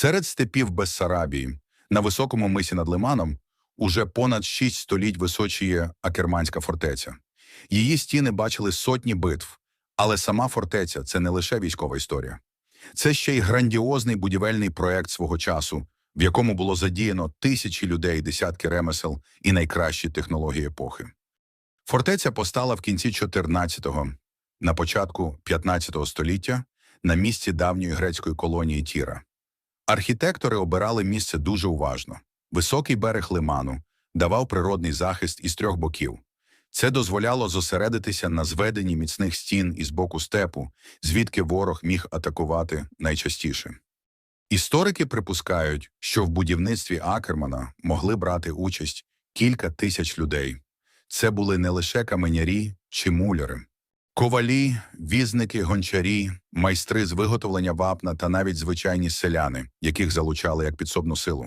Серед степів Бессарабії, на високому мисі над Лиманом, уже понад шість століть височіє Акерманська фортеця. Її стіни бачили сотні битв, але сама фортеця це не лише військова історія. Це ще й грандіозний будівельний проект свого часу, в якому було задіяно тисячі людей, десятки ремесел і найкращі технології епохи. Фортеця постала в кінці 14-го, на початку 15-го століття на місці давньої грецької колонії Тіра. Архітектори обирали місце дуже уважно. Високий берег лиману давав природний захист із трьох боків. Це дозволяло зосередитися на зведенні міцних стін із боку степу, звідки ворог міг атакувати найчастіше. Історики припускають, що в будівництві Акермана могли брати участь кілька тисяч людей. Це були не лише каменярі чи муляри. Ковалі, візники, гончарі, майстри з виготовлення вапна та навіть звичайні селяни, яких залучали як підсобну силу.